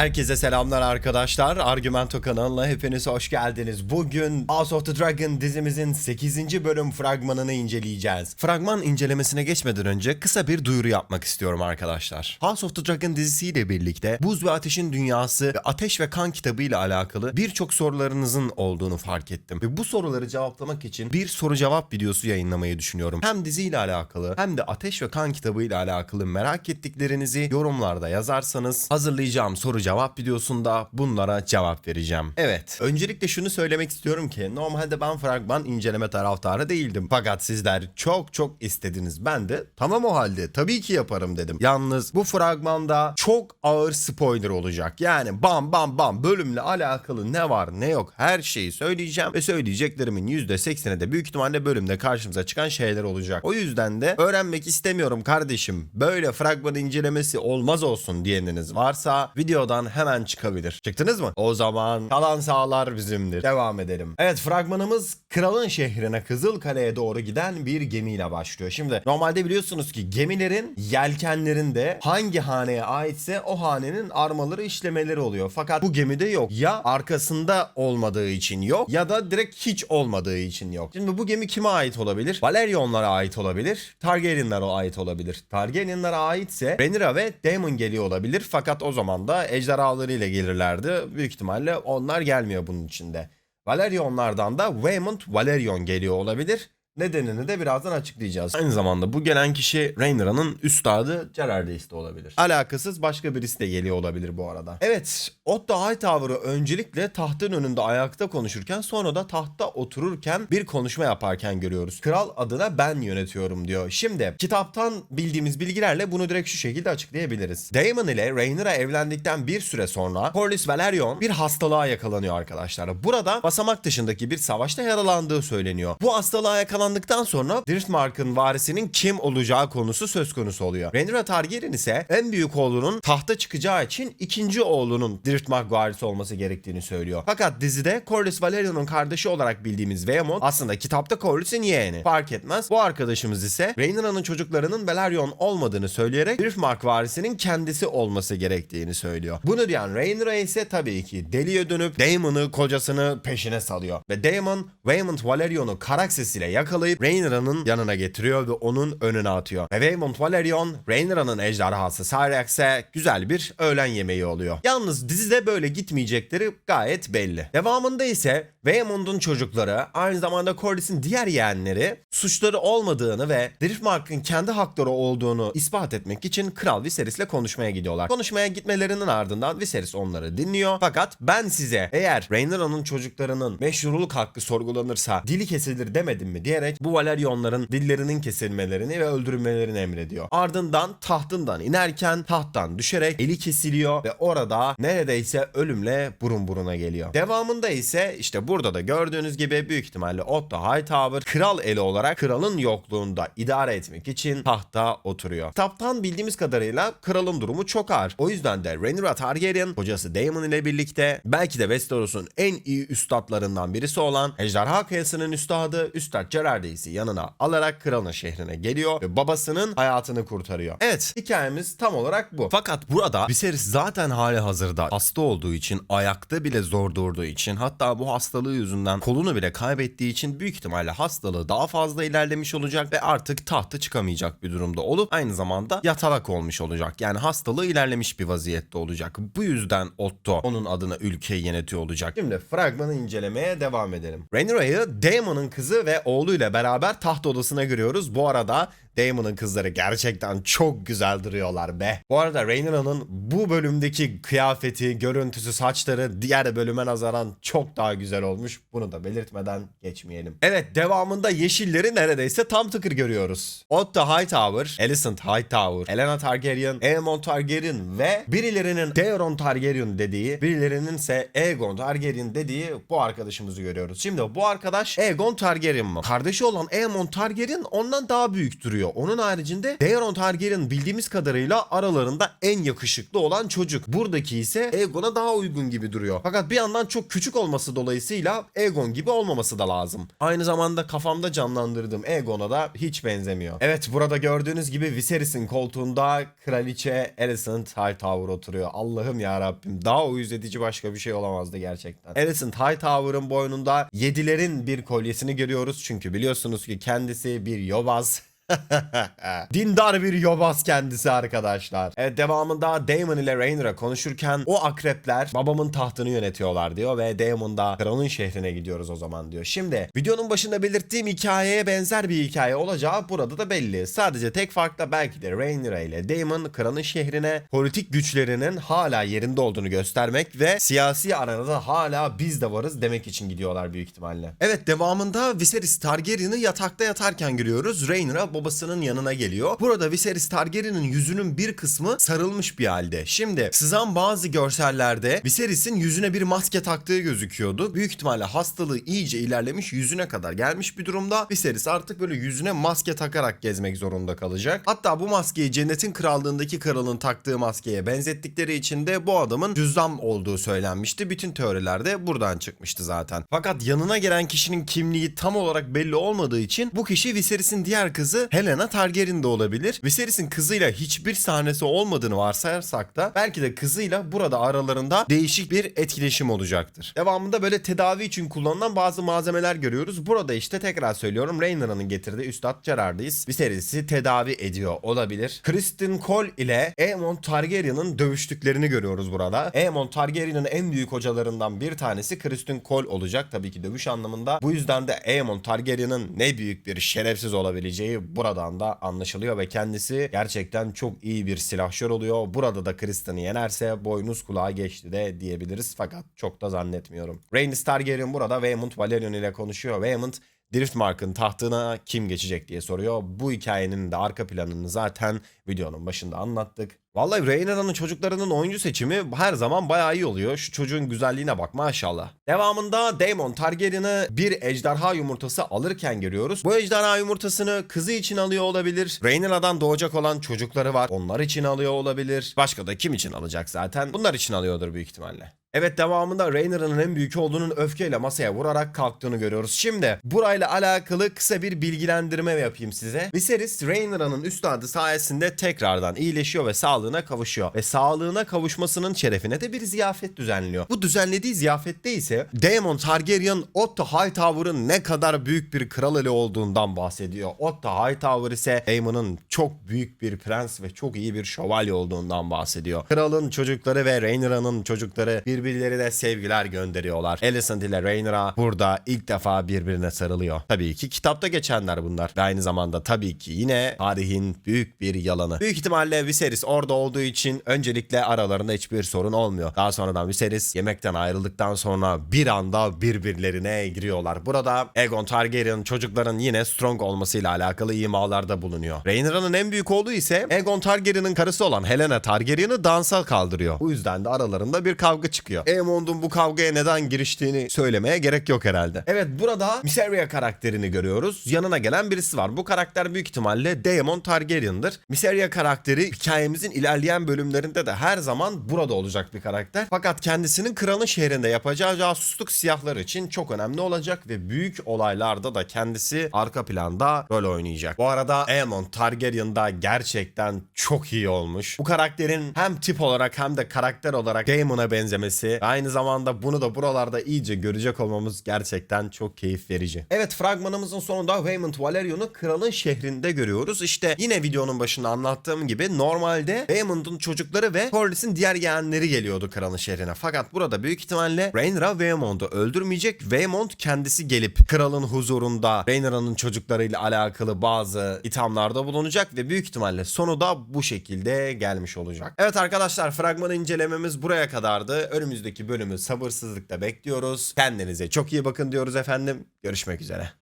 Herkese selamlar arkadaşlar. Argumento kanalına hepiniz hoş geldiniz. Bugün House of the Dragon dizimizin 8. bölüm fragmanını inceleyeceğiz. Fragman incelemesine geçmeden önce kısa bir duyuru yapmak istiyorum arkadaşlar. House of the Dragon dizisiyle birlikte Buz ve Ateşin Dünyası ve Ateş ve Kan kitabı ile alakalı birçok sorularınızın olduğunu fark ettim. Ve bu soruları cevaplamak için bir soru cevap videosu yayınlamayı düşünüyorum. Hem diziyle alakalı hem de Ateş ve Kan kitabı ile alakalı merak ettiklerinizi yorumlarda yazarsanız hazırlayacağım soru cevap videosunda bunlara cevap vereceğim. Evet, öncelikle şunu söylemek istiyorum ki normalde ben fragman inceleme taraftarı değildim. Fakat sizler çok çok istediniz. Ben de tamam o halde tabii ki yaparım dedim. Yalnız bu fragmanda çok ağır spoiler olacak. Yani bam bam bam bölümle alakalı ne var ne yok her şeyi söyleyeceğim ve söyleyeceklerimin %80'i de büyük ihtimalle bölümde karşımıza çıkan şeyler olacak. O yüzden de öğrenmek istemiyorum kardeşim. Böyle fragman incelemesi olmaz olsun diyeniniz varsa videodan hemen çıkabilir. Çıktınız mı? O zaman kalan sağlar bizimdir. Devam edelim. Evet fragmanımız kralın şehrine Kızılkale'ye doğru giden bir gemiyle başlıyor. Şimdi normalde biliyorsunuz ki gemilerin yelkenlerinde hangi haneye aitse o hanenin armaları işlemeleri oluyor. Fakat bu gemide yok. Ya arkasında olmadığı için yok ya da direkt hiç olmadığı için yok. Şimdi bu gemi kime ait olabilir? Valerionlara ait olabilir. Targaryenlara ait olabilir. Targaryenlara aitse Rhaenyra ve Daemon geliyor olabilir. Fakat o zaman da ejderhalarıyla gelirlerdi. Büyük ihtimalle onlar gelmiyor bunun içinde. Valerionlardan da Waymond Valerion geliyor olabilir. Nedenini de birazdan açıklayacağız. Aynı zamanda bu gelen kişi Rhaenyra'nın üstadı Gerardis de olabilir. Alakasız başka birisi de geliyor olabilir bu arada. Evet, Otto Hightower'ı öncelikle tahtın önünde ayakta konuşurken sonra da tahtta otururken bir konuşma yaparken görüyoruz. Kral adına ben yönetiyorum diyor. Şimdi kitaptan bildiğimiz bilgilerle bunu direkt şu şekilde açıklayabiliriz. Daemon ile Rhaenyra evlendikten bir süre sonra Corlys Velaryon bir hastalığa yakalanıyor arkadaşlar. Burada basamak dışındaki bir savaşta yaralandığı söyleniyor. Bu hastalığa yakalandıktan sonra Driftmark'ın varisinin kim olacağı konusu söz konusu oluyor. Rhaenyra Targaryen ise en büyük oğlunun tahta çıkacağı için ikinci oğlunun Driftmark varisi olması gerektiğini söylüyor. Fakat dizide Corlys Valerion'un kardeşi olarak bildiğimiz Vaemond aslında kitapta Corlys'in yeğeni. Fark etmez. Bu arkadaşımız ise Rhaenyra'nın çocuklarının Velaryon olmadığını söyleyerek Driftmark varisinin kendisi olması gerektiğini söylüyor. Bunu diyen Rhaenyra ise tabii ki deliye dönüp Daemon'ı kocasını peşine salıyor. Ve Daemon Waymond Valerion'u Karaxes ile yakalayıp Rhaenyra'nın yanına getiriyor ve onun önüne atıyor. Ve Valerion Rhaenyra'nın ejderhası Syrax'e güzel bir öğlen yemeği oluyor. Yalnız dizide böyle gitmeyecekleri gayet belli. Devamında ise Waymond'un çocukları aynı zamanda Corlys'in diğer yeğenleri suçları olmadığını ve Driftmark'ın kendi hakları olduğunu ispat etmek için Kral Viserys'le konuşmaya gidiyorlar. Konuşmaya gitmelerinin ardından Viserys onları dinliyor. Fakat ben size eğer Rhaenyra'nın çocuklarının meşruluk hakkı sorgulanırsa dili kesilir demedim mi diyerek bu Valerionların dillerinin kesilmelerini ve öldürülmelerini emrediyor. Ardından tahtından inerken tahttan düşerek eli kesiliyor ve orada neredeyse ölümle burun buruna geliyor. Devamında ise işte burada da gördüğünüz gibi büyük ihtimalle Otto Hightower kral eli olarak kralın yokluğunda idare etmek için tahta oturuyor. Kitaptan bildiğimiz kadarıyla kralın durumu çok ağır. O yüzden de Rhaenyra Targaryen kocası Daemon ile birlikte belki de Westeros'un en iyi üstadlarından birisi olan Ejderha Kayası'nın üstadı Üstad Gerardis'i yanına alarak kralın şehrine geliyor ve babasının hayatını kurtarıyor. Evet hikayemiz tam olarak bu. Fakat burada Viserys zaten hali hazırda hasta olduğu için ayakta bile zor durduğu için hatta bu hastalığı yüzünden kolunu bile kaybettiği için büyük ihtimalle hastalığı daha fazla ilerlemiş olacak ve artık tahta çıkamayacak bir durumda olup aynı zamanda yatalak olmuş olacak. Yani hastalığı ilerlemiş bir vaziyette olacak. Bu yüzden Otto onun adına ülkeyi yönetiyor olacak. Şimdi fragmanı incelemeye devam edelim. Rhaenyra'yı Daemon'un kızı ve oğluyla beraber taht odasına giriyoruz. Bu arada Daemon'un kızları gerçekten çok güzel duruyorlar be. Bu arada Rhaenyra'nın bu bölümdeki kıyafeti, görüntüsü, saçları diğer bölüme nazaran çok daha güzel olmuş. Bunu da belirtmeden geçmeyelim. Evet devamında yeşilleri neredeyse tam tıkır görüyoruz. Otto Hightower, Alicent Hightower, Elena Targaryen, Aemon Targaryen ve birilerinin Daeron Targaryen dediği, birilerinin ise Aegon Targaryen dediği bu arkadaşımızı görüyoruz. Şimdi bu arkadaş Aegon Targaryen mı? Kardeşi olan Aemon Targaryen ondan daha büyük duruyor duruyor. Onun haricinde Daeron Targaryen bildiğimiz kadarıyla aralarında en yakışıklı olan çocuk. Buradaki ise Aegon'a daha uygun gibi duruyor. Fakat bir yandan çok küçük olması dolayısıyla Aegon gibi olmaması da lazım. Aynı zamanda kafamda canlandırdığım Aegon'a da hiç benzemiyor. Evet burada gördüğünüz gibi Viserys'in koltuğunda kraliçe Alicent Hightower oturuyor. Allah'ım ya Rabbim daha uyuz edici başka bir şey olamazdı gerçekten. Alicent Hightower'ın boynunda yedilerin bir kolyesini görüyoruz. Çünkü biliyorsunuz ki kendisi bir yobaz. Dindar bir yobaz kendisi arkadaşlar. Evet devamında Daemon ile Rhaenyra konuşurken o akrepler babamın tahtını yönetiyorlar diyor ve Daemon da kralın şehrine gidiyoruz o zaman diyor. Şimdi videonun başında belirttiğim hikayeye benzer bir hikaye olacağı burada da belli. Sadece tek farkla belki de Rhaenyra ile Daemon kralın şehrine politik güçlerinin hala yerinde olduğunu göstermek ve siyasi aranada hala biz de varız demek için gidiyorlar büyük ihtimalle. Evet devamında Viserys Targaryen'ı yatakta yatarken görüyoruz. Rhaenyra babasının yanına geliyor. Burada Viserys Targaryen'in yüzünün bir kısmı sarılmış bir halde. Şimdi sızan bazı görsellerde Viserys'in yüzüne bir maske taktığı gözüküyordu. Büyük ihtimalle hastalığı iyice ilerlemiş yüzüne kadar gelmiş bir durumda. Viserys artık böyle yüzüne maske takarak gezmek zorunda kalacak. Hatta bu maskeyi Cennetin Krallığındaki kralın taktığı maskeye benzettikleri için de bu adamın cüzdan olduğu söylenmişti. Bütün teoriler de buradan çıkmıştı zaten. Fakat yanına gelen kişinin kimliği tam olarak belli olmadığı için bu kişi Viserys'in diğer kızı Helena Targaryen de olabilir. Viserys'in kızıyla hiçbir sahnesi olmadığını varsayarsak da belki de kızıyla burada aralarında değişik bir etkileşim olacaktır. Devamında böyle tedavi için kullanılan bazı malzemeler görüyoruz. Burada işte tekrar söylüyorum Rhaenyra'nın getirdiği Üstad Gerard'ıyız. Viserys'i tedavi ediyor olabilir. Kristen Cole ile Aemon Targaryen'ın dövüştüklerini görüyoruz burada. Aemon Targaryen'ın en büyük hocalarından bir tanesi Kristen Cole olacak tabii ki dövüş anlamında. Bu yüzden de Aemon Targaryen'ın ne büyük bir şerefsiz olabileceği buradan da anlaşılıyor ve kendisi gerçekten çok iyi bir silahşör oluyor. Burada da Kristen'i yenerse boynuz kulağa geçti de diyebiliriz fakat çok da zannetmiyorum. Rhaenys Targaryen burada Waemund Valerion ile konuşuyor. Waemund Driftmark'ın tahtına kim geçecek diye soruyor. Bu hikayenin de arka planını zaten videonun başında anlattık. Vallahi Rhaenyra'nın çocuklarının oyuncu seçimi her zaman bayağı iyi oluyor. Şu çocuğun güzelliğine bak maşallah. Devamında Daemon Targaryen'ı bir ejderha yumurtası alırken görüyoruz. Bu ejderha yumurtasını kızı için alıyor olabilir. Rhaenyra'dan doğacak olan çocukları var. Onlar için alıyor olabilir. Başka da kim için alacak zaten? Bunlar için alıyordur büyük ihtimalle. Evet devamında Rhaenyra'nın en büyük olduğunun öfkeyle masaya vurarak kalktığını görüyoruz. Şimdi burayla alakalı kısa bir bilgilendirme yapayım size. Viserys Rhaenyra'nın üstadı sayesinde tekrardan iyileşiyor ve sağlığına kavuşuyor. Ve sağlığına kavuşmasının şerefine de bir ziyafet düzenliyor. Bu düzenlediği ziyafette ise Daemon Targaryen Otto Hightower'ın ne kadar büyük bir kral eli olduğundan bahsediyor. Otto Hightower ise Daemon'un çok büyük bir prens ve çok iyi bir şövalye olduğundan bahsediyor. Kralın çocukları ve Rhaenyra'nın çocukları birbirlerine sevgiler gönderiyorlar. Alicent ile Rhaenyra burada ilk defa birbirine sarılıyor. Tabii ki kitapta geçenler bunlar. Ve aynı zamanda tabii ki yine tarihin büyük bir yalanı. Büyük ihtimalle Viserys orada olduğu için öncelikle aralarında hiçbir sorun olmuyor. Daha sonradan Viserys yemekten ayrıldıktan sonra bir anda birbirlerine giriyorlar. Burada Aegon Targaryen çocukların yine strong olmasıyla alakalı imalarda bulunuyor. Rhaenyra'nın en büyük oğlu ise Aegon Targaryen'ın karısı olan Helena Targaryen'ı dansa kaldırıyor. Bu yüzden de aralarında bir kavga çıkıyor. Aemon'un bu kavgaya neden giriştiğini söylemeye gerek yok herhalde. Evet burada Mysaria karakterini görüyoruz. Yanına gelen birisi var. Bu karakter büyük ihtimalle Daemon Targaryen'dır. Mysaria karakteri hikayemizin ilerleyen bölümlerinde de her zaman burada olacak bir karakter. Fakat kendisinin kralın şehrinde yapacağı casusluk siyahlar için çok önemli olacak ve büyük olaylarda da kendisi arka planda rol oynayacak. Bu arada Aemon Targaryen da gerçekten çok iyi olmuş. Bu karakterin hem tip olarak hem de karakter olarak Daemon'a benzemesi ve aynı zamanda bunu da buralarda iyice görecek olmamız gerçekten çok keyif verici. Evet fragmanımızın sonunda Waymond Valerion'u kralın şehrinde görüyoruz. İşte yine videonun başında anlattığım gibi normalde Waymond'un çocukları ve Corlys'in diğer yeğenleri geliyordu kralın şehrine. Fakat burada büyük ihtimalle Rhaenyra Waymond'u öldürmeyecek. Waymond kendisi gelip kralın huzurunda Rhaenyra'nın çocuklarıyla alakalı bazı ithamlarda bulunacak ve büyük ihtimalle sonu da bu şekilde gelmiş olacak. Evet arkadaşlar fragman incelememiz buraya kadardı. Önümüzdeki bölümü sabırsızlıkla bekliyoruz. Kendinize çok iyi bakın diyoruz efendim. Görüşmek üzere.